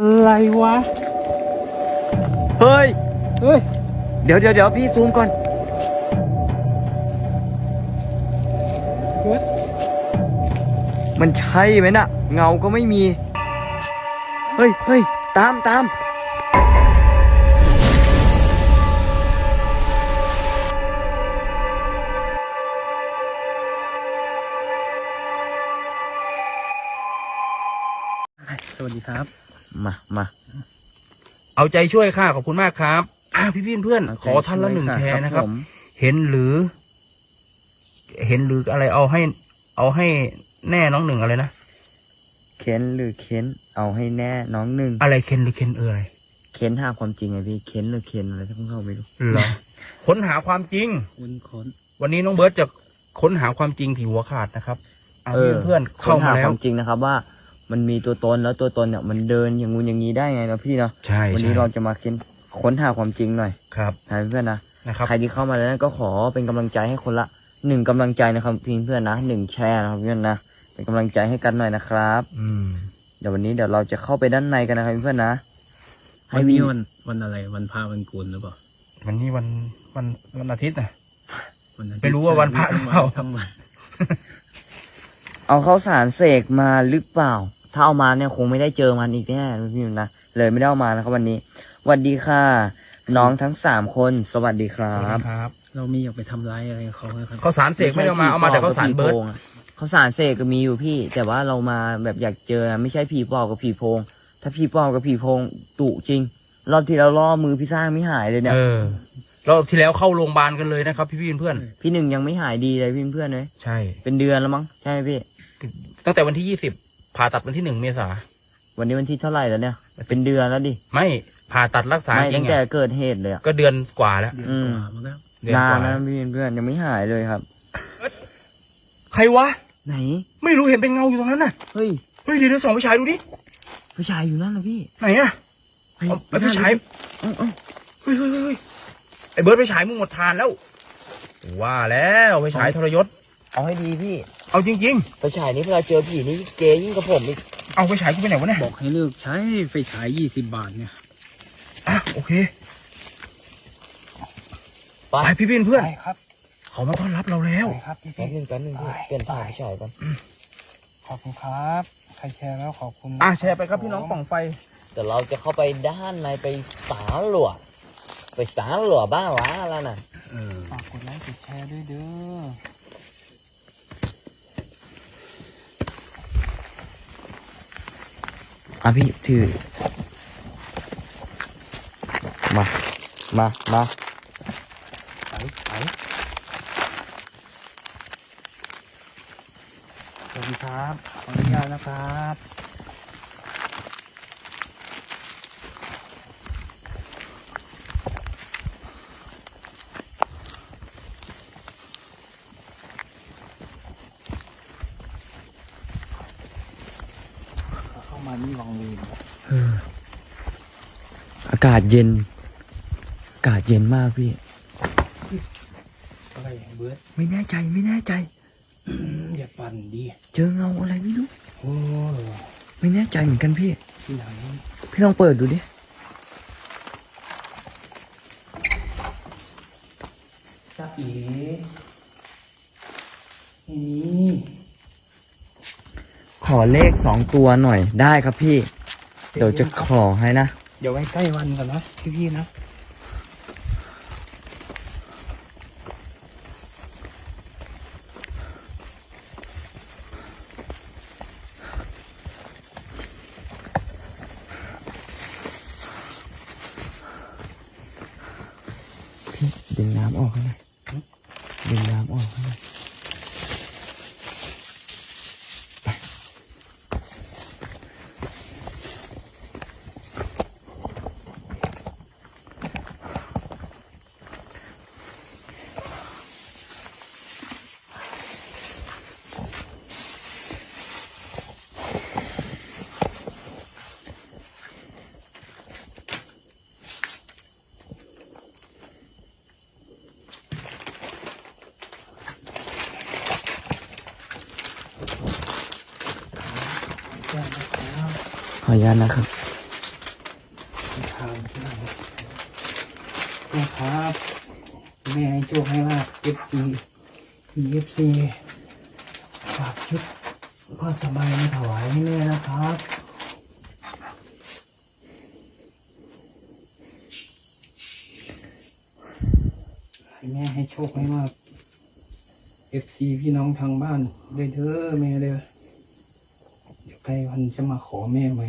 อะไรวะ เฮ้ย เฮ้ย เดี๋ยวเดี๋ยวเดี๋ยวพี่ซูมก่อนเฮ้ยมันใช่ไหมน่ะ เงาก็ไม่มี เฮ้ยเฮ้ยตามตามสวัสดีครับ มามาเอาใจช่วยค่ะขอบคุณมากครับ อ่าพี่พี่เพื่อนขอท่านละหนึ่งแชร์นะครับผมเห็นหรือ เห็นหรืออะไรเอาให้ เอาให้แน่น้องหนึ่งอะไรนะเค้นหรือเค้น เอาให้แน่น้องหนึ่งอะไรเคนหรือเคนเอออะไรเค้นหาความจริงไงพี่เค้นหรือเค้นอะไรที่พวกเราไม่รู้เหรอค้นหาความจริงคุณค้นวันนี้น้องเบิร์ตจะค้นหาความจริงที่หัวขาดนะครับอะพี่เพื่อนๆเข้าค้นมาหาแล้คววามจริงนะครับว่า มันมีตัวตนแล้วตัวตนเนี่ยมันเดินอย่างงูนอย่างนี้ได้ไงเนาะพี่เนาะใช่วันนี้ใช่เราจะมาเค้นค้นหาความจริงหน่อยครับ นะเพื่อนๆนะ นะครับ ใครที่เข้ามาแล้วก็ขอเป็นกำลังใจให้คนละหนึ่งกำลังใจนะครับเพื่อนๆนะหนึ่งแชร์นะครับเพื่อนนะเป็นกำลังใจให้กันหน่อยนะครับ อืมเดี๋ยววันนี้เดี๋ยวเราจะเข้าไปด้านในกันนะครับเพื่อนๆนะวันนี้วันวันอะไรวันพระวันกุลหรือเปล่าวันนี้วันวันวันอาทิตย์นะ วันอาทิตย์ไม่รู้ว่าวันพระหรือเปล่า ทั้งวันเอาข้าวสารเสกมาหรือเปล่า ถ้าเอามาเนี่ยคงไม่ได้เจอมันอีกแน่นะพี่นะเลยไม่ได้เอามานะครับวันนี้สวัสดีค่ะ น้องทั้งสามคนสวัสดีครัสวัสบดีครับ เรามีอยากไปทำร้ายอะไรกับเขาไหมครับข้าวสารเสกไม่ได้เอามาเอามาแต่ข้าวสารเบิร์ตผีโพงอะข้าวสารเสกก็มีอยู่พี่ แต่ว่าเรามาแบบอยากเจอไม่ใช่ผีปอบกับผีโพง ถ้าผีปอบกับผีโพงตุจริงรอบที่เราล่อมือพี่สร้างไม่หายเลยเนี่ยเออรอบที่แล้วเข้าโรงพยาบาลกันเลยนะครับ พี่พี่เพื่อน พี่หนึ่งยังไม่หายดีเลยพี่เพื่อนเลยๆใช่ เป็นเดือนแล้วมั้งใช่ไหมพี่ ตั้งแต่วันที่ยี่สิบ ผ่าตัดวันที่หนึ่งเมษาวันนี้วันที่เท่าไหร่แล้วเนี่ย เป็นเดือนแล้วดิ ไม่ผ่าตัดรักษาไม่เอตั้งงแต่อะเกิดเหตุเลยอะ ก็เดือนกว่าแล้วเดือนอืกมว่ามาแล้วเดือนนากนว่านะพี่เพื่อนยังไม่หายเลยครับ ใครวะ ไหน ไม่รู้เห็นเป็นเงาอยู่ตรงนั้นน่ะ เฮ้ยเฮ้ยเดี๋ยวเดี๋ยวส่องไปฉายดูดิ ผู้ชายอยู่นั่นนะพี่ไหนอะเฮ้ยเอาไปฉาย เอ้าเอ้าเฮ้ยเฮ้ยเฮ้ยเฮ้ยไอ้เบิร์ดไปฉายมึงหมดทานแล้ว ว่าแล้วไปฉายทรยศเอาให้ดีพี่ เอาจริงไปฉายนี้เวลาเจอผีนี่เกยยิ่งกับผมอีกๆ เอาไปฉายกูไปไหนวะเนี่ยบอกให้เลิกใช้ไฟฉายยี่สิบบาทเนี่ย อะโอเคไปไปพี่พี่เพื่อนไปครับเขามาต้อนรับเราแล้ว ไปครับพี่แป๊บนึงแป๊บนึงพี่เปลี่ยนผ้าไปฉายก่อนขอบคุณครับ ใครแชร์แล้วขอบคุณอะแชร์ไปครับพี่น้องป่องไฟ แต่เราจะเข้าไปด้านในไปสาหลัวไปสาหลัวบ้านล้าแล้วน่ะ เออ ฝากกดไลค์กดแชร์ด้วยเด้อ อะพี่ถือ มา มา มาไปไปสวัสดีครับ ขออนุญาตนะครับเข้ามานี่วังเวง อากาศเย็น อากาศเย็นมากพี่ อะไรเบิร์ดไม่แน่ใจไม่แน่ใจอืมอย่าปั่นดิเจอเงาอะไรไม่รู้ โอ้ไม่แน่ใจเหมือนกันพี่ ที่ไหนพี่ลองเปิดดูดิจ้าเอ๋นี่ขอเลขสองตัวหน่อยได้ครับพี่ เดี๋ยวจะขอให้นะ เดี๋ยวไว้ใกล้วันก่อนนะพี่ๆนะ พี่ดึงน้ำออกให้หน่อยดึงน้ำออกให้หน่อยไปขออนุ ญาตนะครับนะครับแม่ให้โชคให้ลาบเอฟซีเอฟซีฝากชุดผ้าสบายมาถวายให้แม่นะครับให้แม่ให้โชคให้มากเอฟซีพี่น้องทางบ้านเลยเถอะแม่เด้อ ล้วันจะมาขอแม่ใหม่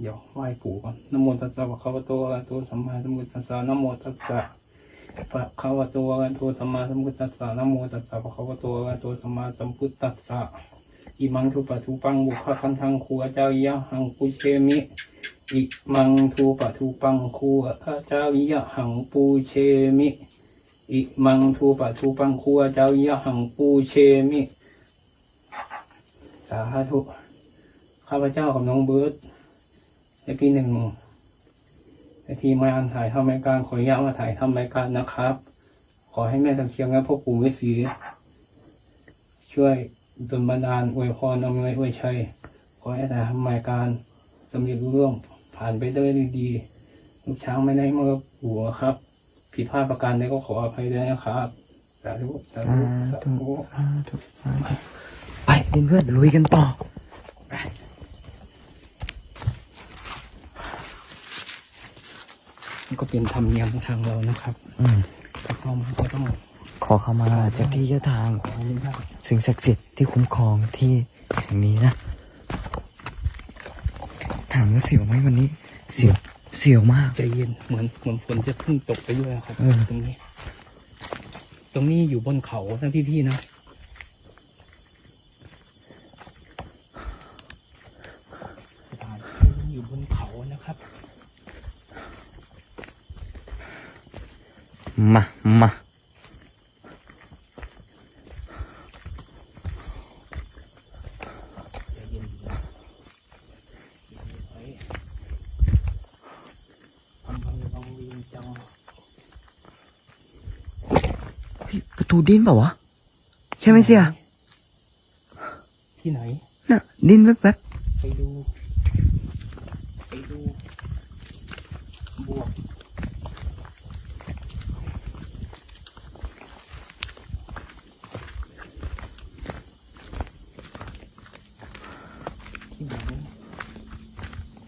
เดี๋ยวไหว้ปู่ก่อนนโมตัสสะภะคะวะโตอะระหะโตสัมมาสัมพุทธัสสะนโมตัสสะภะคะวะโตอะระหะโตสัมมาสัมพุทธัสสะนโมตัสสะภะคะวะโตอะระหะโตสัมมาสัมพุทธัสสะอิมังทุปะทุปังบุพคันทังครูอาจาริยะหังปุเชมิ อิมังทูปะทูปังครูอาจาริยะหังปูเชมิ อิมังทูปะทูปังครูอาจายะหังปูเชมิ สาธุ ข้าพเจ้ากับน้องเบิร์ตในปีหนึ่งในทีมงานถ่ายทำรายการขออนุญาตมาถ่ายทำรายการนะครับ ขอให้แม่ตะเคียนและพ่อปู่ฤาษีช่วยดลบันดาลอวยพรอำนวยอวยชัย ขอให้ถ่ายทำรายการสำเร็จรุ่งเรื่องผ่านไปได้ด้วยดีลูกช้างไม่ได้มากับหัวครับ ผิดพลาดประการใดก็ขออภัยด้วยนะครับสาธุสาธุสาธุไปเพื่อนๆลุยกันต่อนี่ก็เป็นธรรมเนียมของทางเรานะครับ อืมถ้าเข้ามาก็ต้องขอเข้ามาเจากที่เจ้าทางขออนุญาตสิ่งศักดิ์สิทธิ์ที่คุ้มครองที่แห่งนี้นะ ถามว่าเสียวไหมวันนี้ เสียว เสียวมาก ใจเย็นเหมือนเหมือนฝนจะเพิ่งตกไปด้วยครับ เออ ตรงนี้ ตรงนี้อยู่บนเขานะพี่ๆนะสถานที่อยู่บนเขานะครับ มา มา ใจเย็นนะไว้ทำพังบังวีนจัง เฮ้ยประตู ดิ้นเปล่าวะ ใช่ไหมเสียที่ไหน น่ะ ดิ้นแวบไปดู ไปดู บวก ที่ไหน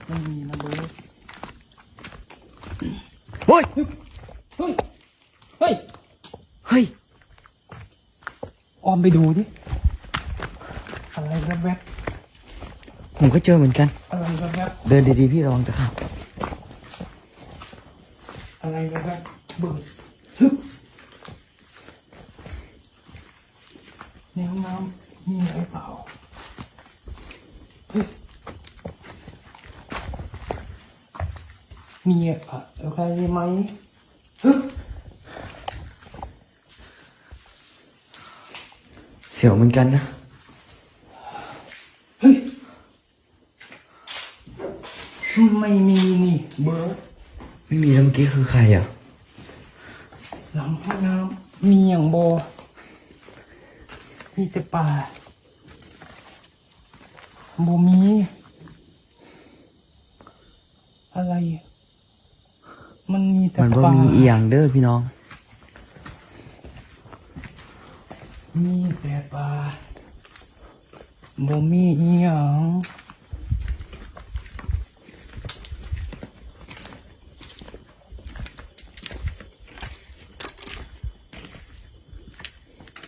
ไม่มีนะเบิร์ด ๆเฮ้ย เฮ้ย เฮ้ย เฮ้ย ออม ไปดูดิ อะไรแวบผมก็เจอเหมือนกันๆอะไรแวบเดินดีๆพี่ระวังจะขับๆอะไรแวบๆเบิร์ดฮึบในห้องน้ำมีอะไรเปล่าเฮ้ยมีอะไรไหมฮึบ เสียวเหมือนกันนะ เฮ้ย ไม่มีนี่เบิร์ดไม่มีแล้วเมื่อกี้คือใครอะ หลังห้องน้ำมีอย่างโบ มีแต่ป่าโบมี อะไร มันมีแต่มันว่าป่ามีอีหยังเด้อพี่น้อง มี แต่ป่าโบมีอีหยัง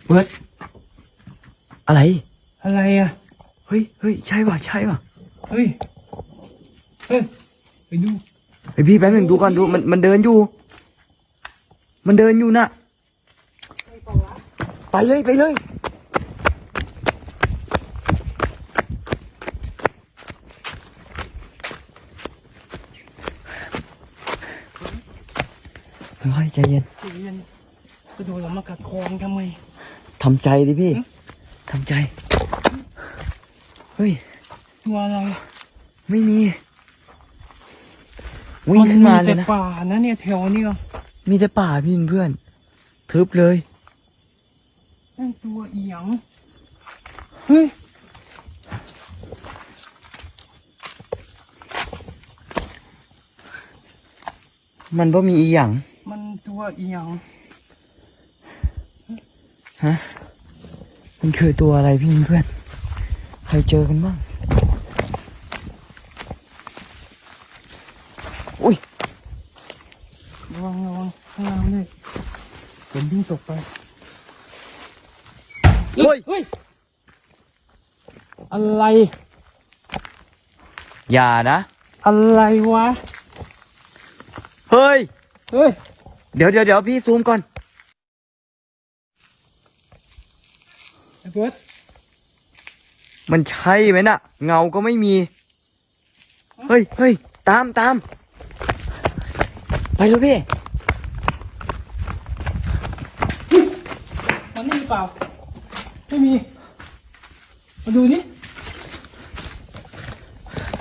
เบิร์ดอะไร อะไรอะ เฮ้ยเฮ้ยใช่ป่ะ ใช่ป่ะ เฮ้ย เฮ้ย ไปดู ไอพี่แป๊บหนึ่งดูก่อนดูมันมันเดินอยู่ มันเดินอยู่น่ะ ไปเลย ไปเลย ทำใจดิพี่ทำใจ เฮ้ย ตัวอะไรไม่มี วิ่งขึ้นมาเลยนะมีแต่ป่านะเนี่ยแถวนี่ยมีแต่ป่าพี่เพื่อน ทึบเลยนั่นตัวเอียง เฮ้ย มันบ่มีอีหยัง มันตัวเอียง ฮะ มันคือตัวอะไรพี่เพื่อน ใครเจอกันบ้าง อุ้ย ระวังระวังข้างล่างเลยเห็นวิ่งตกไป เฮ้ย เฮ้ย อะไร อย่านะ อะไรวะ เฮ้ย เฮ้ย เดี๋ยวเดี๋ยวเดี๋ยวพี่ซูมก่อน ไอ้ เบิร์ดมันใช่ไหมน่ะ เงาก็ไม่มี เฮ้ยเฮ้ยตามตามไปเลยพี่ มันนี่หรือเปล่า ไม่มี มาดูนี่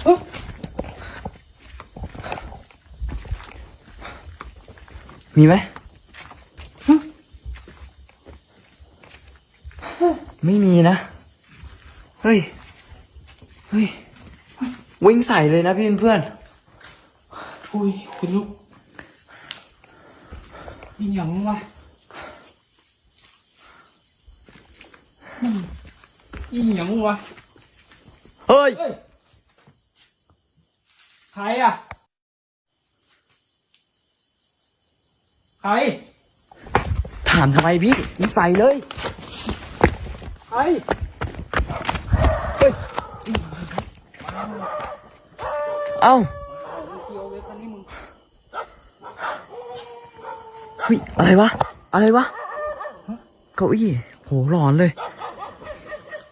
เอ้ามีไหม ฮะ ไม่มีนะ เฮ้ย เฮ้ย วิ่งใส่เลยนะพี่เพื่อนอุ้ยคุณลูกอีหยังวะอืมอีหยังวะ เฮ้ย เฮ้ย ใครอะ ใคร ถามทำไมพี่วิ่งใส่เลย ใครเฮ้ยเอ้าเกี่ยวเลยคันนี้มึงเฮ้ยอะไรวะ อะไรวะ เก้าอี้โหร้อนเลย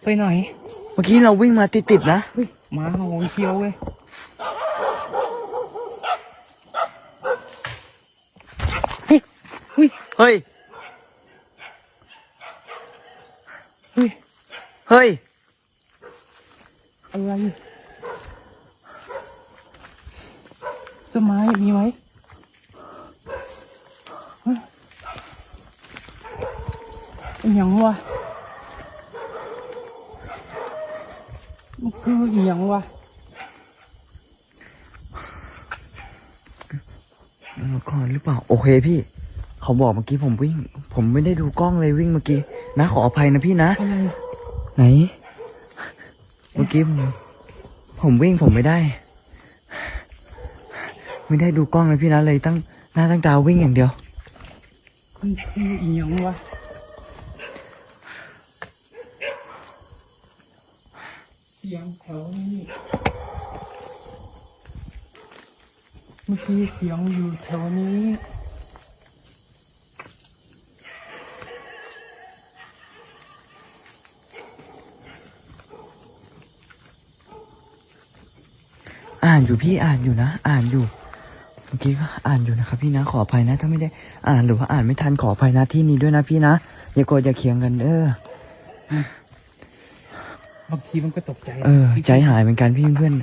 ไปไหน เมื่อกี้เราวิ่งมาติดๆนะเฮ้ยหมาเห่าเคียวเว้ยเฮ้ย เฮ้ย เฮ้ย เฮ้ย เฮ้ย อะไรต้นไม้มีไหมฮะอหย่างวะมันคืออหย่างวะเมื่อก่อนหรือเปล่า โอเคพี่ เขาบอกเมื่อกี้ผมวิ่ง ผมไม่ได้ดูกล้องเลยวิ่งเมื่อกี้ นะขออภัยนะพี่นะอะไร ไหน เมื่อกี้ผมผมวิ่งผมไม่ได้ ไม่ได้ดูกล้องเลยพี่นะเลยตั้งหน้าตั้งตาวิ่งอย่างเดียวมันคืออหย่างวะเสียงแถวนี้เมื่อกี้เสียงอยู่แถวนี้านอยู่พี่อ่านอยู่นะ อ่านอยู่ เมื่อกี้ก็อ่านอยู่นะครับ พี่นะขออภัยนะ ถ้าไม่ได้อ่านหรือว่าอ่านไม่ทันขออภัยนะที่นี้ด้วยนะพี่นะอย่าโกรธอย่าเคียงกันเออบางทีมันก็ตกใจเออ ใจหายเหมือนกันพี่เพื่อน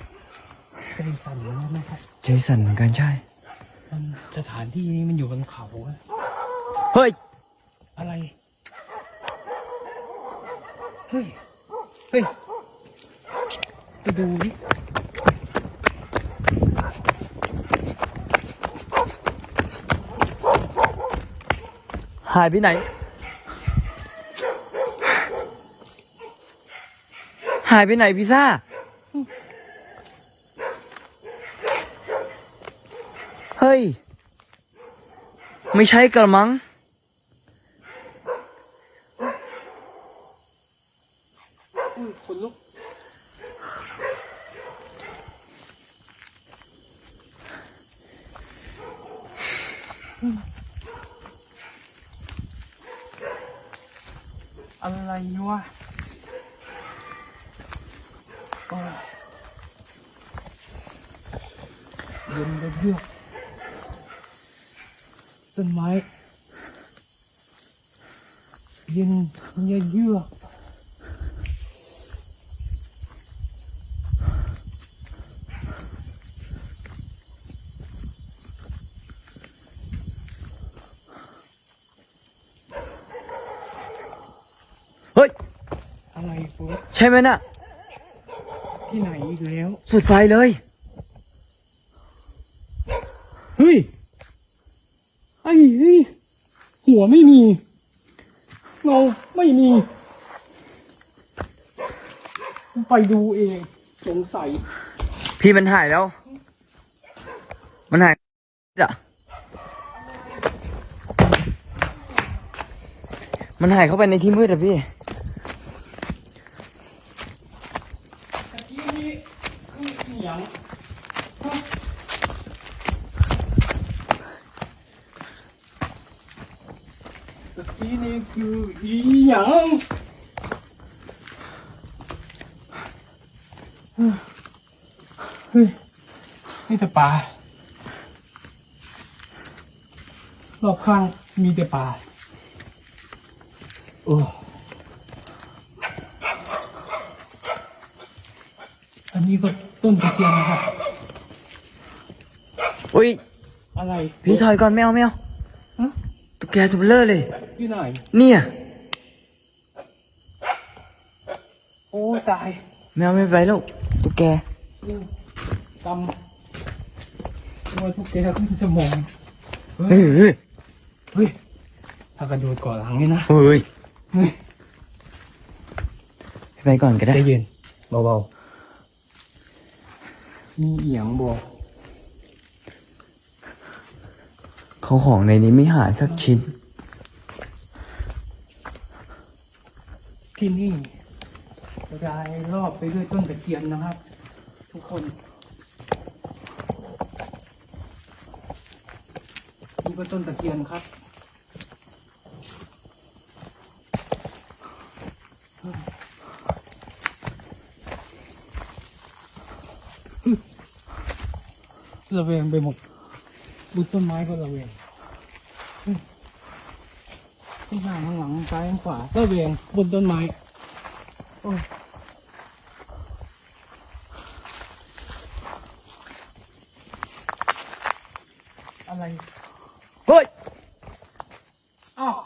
ใจสั่นแล้วนะครับใจสั่นเหมือนกันใช่มันสถานที่นี้มันอยู่บนเขาอะเฮ้ยอะไรเฮ้ยเฮ้ยไปดูดิ หายไปไหน หายไปไหนพิซซ่า เฮ้ย ไม่ใช่กระมัง อุ้ยขนลุก อะไรวะโอ้ยเย็นเลยเยือกต้นไม้เย็นเยือกเยือก เฮ้ย อะไรเฟิร์ส ใช่ไหมน่ะ ที่ไหนอีกแล้ว สุดไฟเลย เฮ้ย ไอ้เฮ้ย หัวไม่มีเงาไม่มี ไปดูเอง สงสัย พี่มันหายแล้ว มันหายอะมันหายเข้าไปในที่มืดอะพี่ ตะกี้นี้คือเสียงตะกี้นี้คืออีหยัง เฮ้ยนี่แต่ปลารอบข้างมีแต่ปลาโอ้อันนี้ก็ต้นตะเคียนนะครับอุ้ยอะไรพี่ถอยก่อนแมวแมวฮะตุ๊กแกตัวเบลอเลยอยู่ไหนเนี่ยโอ้ตายแมวไม่ไปแล้ว ตุ๊กแกกำตัวทุกแกขึ้นสมองเฮ้เฮ้ยยเฮ้ยเฮ้ยถ้ากระโดดก่อนหลังนี่นะเฮ้ยเฮ้ยไปก่อนก็ได้ใจเย็นเบาๆมีเอียงบอกเขาของในนี้ไม่หายสักชิ้น ที่นี่ รายรอบไปด้วยต้นตะเคียนนะครับ ทุกคนนี่ก็ต้นตะเคียนครับระเวงไปหมดบุต้นไม้ก็ระเวงข้างหน้าข้างหลังซ้ายข้างขวาระเวงบนต้นไม้โอ้ อะไร เฮ้ยอ้าว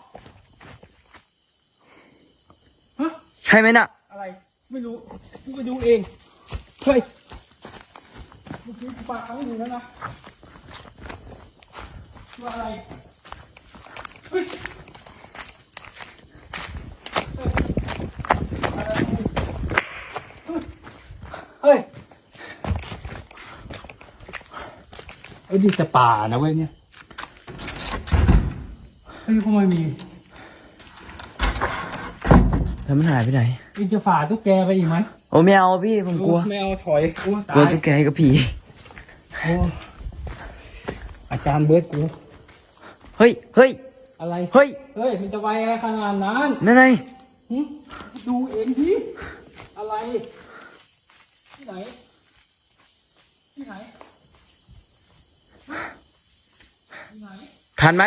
ฮะใช่ไหมน่ะ อะไร ไม่รู้กูไปดูเอง เฮ้ยเมื่อกี้กูปาครั้งหนึ่งแล้วนะตัวอะไร เฮ้ย เฮ้ยนี่แต่ป่านะเว้ยเนี่ยเฮ้ยทำไมมีแล้วมันหายไปไหนอินจะฝ่าตุ๊กแกไปอีกไหมโอ้ไม่เอาพี่ผมกลัวไม่เอาถอยกลัวกลัวตายตุ๊กแกกับผีโอ้อาจารย์เบิร์ดกูเฮ้ยเฮ้ยอะไรเฮ้ยเฮ้ยมันจะไวอะไรขนาดนั้นนั่นไงหึดูเองที่อะไรที่ไหนที่ไหน ที่ไหนทันไหม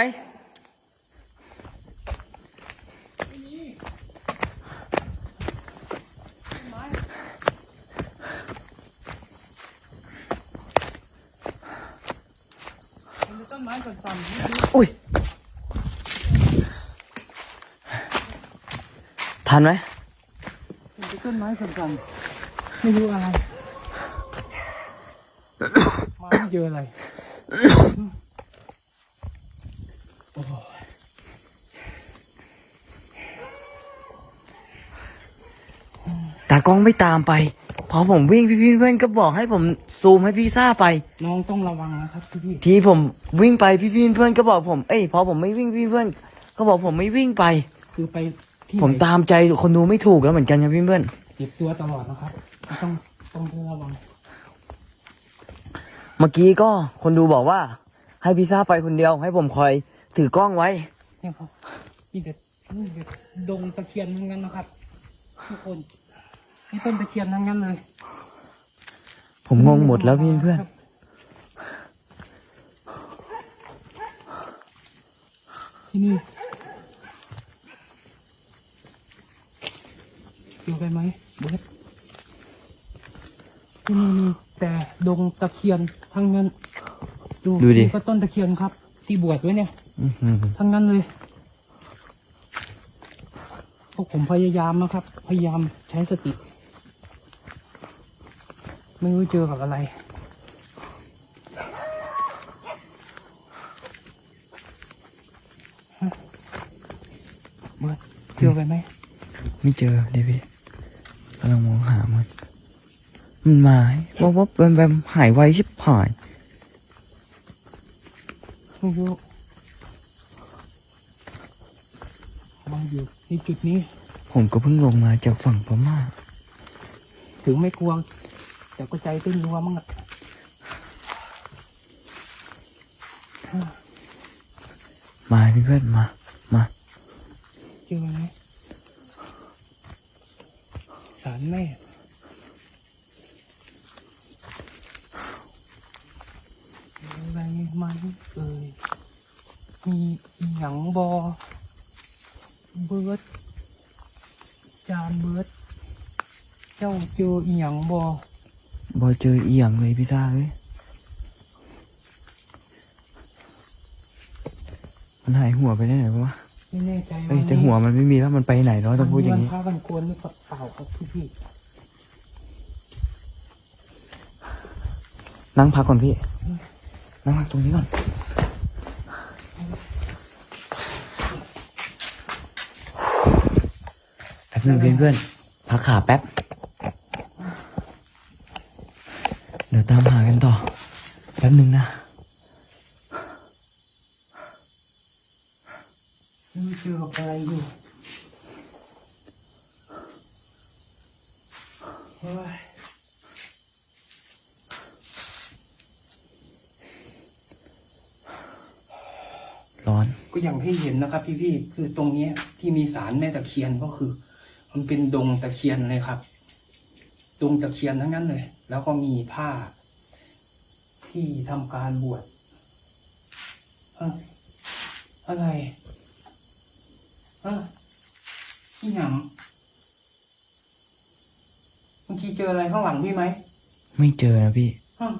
ไม่มีต้นไม้มันเป็นต้นไม้สั่นๆนี่คืออุ้ย ทันไหมมันเป็นต้นไม้สั่นๆไม่รู้อะไรมาไม่เจออะไรโอ้โห ตากล้องไม่ตามไป พอผมวิ่งพี่ๆเพื่อนก็บอกให้ผมซูมให้พี่ซ่าไป น้องต้องระวังนะครับพี่ทีผมวิ่งไปพี่ๆเพื่อนก็บอกผม เอ้ยพอผมไม่วิ่งพี่เพื่อนก็บอกผมไม่วิ่งไปๆคือไปที่ผมไหนตามใจคนดูไม่ถูกแล้วเหมือนกันครับพี่เพื่อนเจ็บตัวตลอดนะครับ ต้องต้องระวัง เมื่อกี้ก็คนดูบอกว่า ให้พี่ซ่าไปคนเดียว ให้ผมคอยถือกล้องไว้ เนี่ยครับมีแต่นี่แต่ดงตะเคียนทั้งนั้นนะครับ ทุกคนนี่ต้นตะเคียนทั้งนั้นเลยผมงงหมดแล้วพี่เพื่อน ที่นี่เกี่ยวกันไหมเบิร์ด ที่นี่มีแต่ดงตะเคียนทั้งนั้นดูดูดิก็ต้นตะเคียนครับ ที่บวชไว้เนี่ยทั้งนั้นเลย พวกผมพยายามนะครับ พยายามใช้สติ ไม่รู้เจอกับอะไรเจอไปไหม ไม่เจอเดยวพี่กำลังมองหามัน มันมาว่าว่าแบมแบมหายไวชิบหายไม่รู้มาอยู่ในจุดนี้ ผมก็เพิ่งลงมาจากฝั่งพม่า ถึงไม่กลัว แต่ก็ใจเต้นรัวมั้งอะมาพี่เพื่อนมา มาเจอไหมสารแม่อะไรไหมเอ่ยมีอี หยังบอเบิร์ดจานเบิร์ดเจ้าเจออีหยังบอบอยเจออีหยังเลยพี่ตาเอ้ยมันหายหัวไปได้ไหนวะไม่แน่ใจเอ้ยแต่หัวมันไม่มีแล้วมันไปไหนแล้วต้องพูดอย่างนี้นี้ผ้ากันโกนหรือเปล่าครับพี่พี่นั่งพักก่อนพี่ นั่งพักตรงนี้ก่อน แป๊บนึงเพื่อนเพื่อนๆพักขาแป๊บ เดี๋ยวตามหากันต่อ แป๊บนึงนะไม่เจอกับอะไรอยู่เฮ้ยร้อน ก็อย่างที่เห็นนะครับพี่พี่ๆคือตรงเนี้ยที่มีสารแม่ตะเคียนก็คือ มันเป็นดงตะเคียนเลยครับ ดงตะเคียนทั้งนั้นเลย แล้วก็มีผ้า ที่ทำการบวชอะอะไรอะที่หยังเมื่อกี้เจออะไรข้างหลังพี่ไหม ไม่เจอนะพี่อ้าว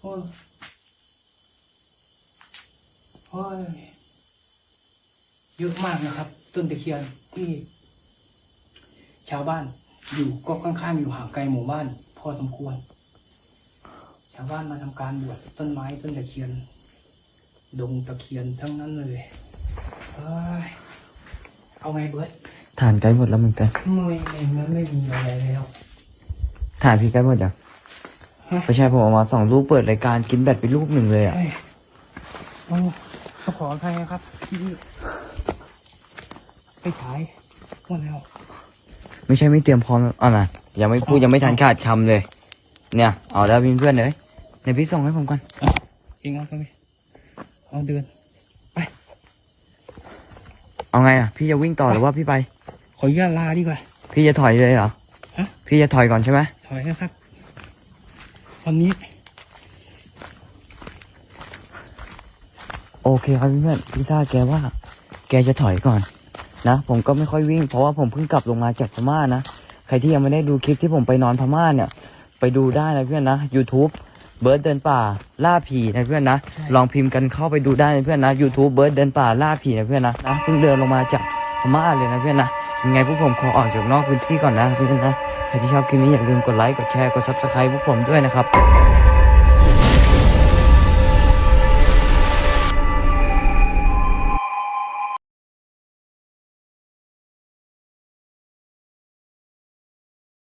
โอ้ยโอ้ยเยอะมากนะครับ ต้นตะเคียนที่ ชาวบ้านอยู่ก็ค่อนข้างอยู่ห่างไกลหมู่บ้าน พอสมควร ชาวบ้านมาทำการบวชต้นไม้ต้นตะเคียน ดงตะเคียนทั้งนั้นเลยเอ้ยเอาไงเบิร์ดฐานใกล้หมดแล้วเหมือนกันไม่ไม่ไม่ไม่มีอะไรแล้วฐานพี่ใกล้หมดยังฮะไม่ใช่ผมเอามาสองลูกเปิดรายการกินแบตไปลูกหนึ่งเลยอะเอ้ยโอ้ต้องขออภัยนะครับที่ ไปฉายหมดแล้ว ไม่ใช่ไม่เตรียมพร้อมอะนะยังไม่พูดยังไม่ทันขาดคำเลย เนี่ยเอาแล้วพี่เพื่อนเลยเดี๋ยวพี่ส่งให้ผมก่อนจริงเอาไปเอาเดินเอาไงอะ พี่จะวิ่งต่อหรือว่าพี่ไป ขออนุญาตลาดีกว่า พี่จะถอยเลยเหรอฮะพี่จะถอยก่อนใช่ไหมถอยนะครับตอนนี้ โอเคครับเพื่อนๆพี่ท่าแกว่า แกจะถอยก่อน นะผมก็ไม่ค่อยวิ่งเพราะว่าผมเพิ่งกลับลงมาจากพม่านะใครที่ยังไม่ได้ดูคลิปที่ผมไปนอนพม่าเนี่ย ไปดูได้นะเพื่อนนะ YouTube เบิร์ดเดินป่าล่าผีนะเพื่อนนะ ลองพิมพ์กันเข้าไปดูได้นะเพื่อนนะ YouTube เบิร์ดเดินป่าล่าผีนะเพื่อนนะนะเพิ่งเดินลงมาจากพม่าเลยนะเพื่อนนะยังไงพวกผมขอออกจากนอกพื้นที่ก่อนนะเพื่อนนะใครที่ชอบคลิปนี้อย่าลืมกดไลค์กดแชร์กดซับสไครต์พวกผมด้วยนะครับ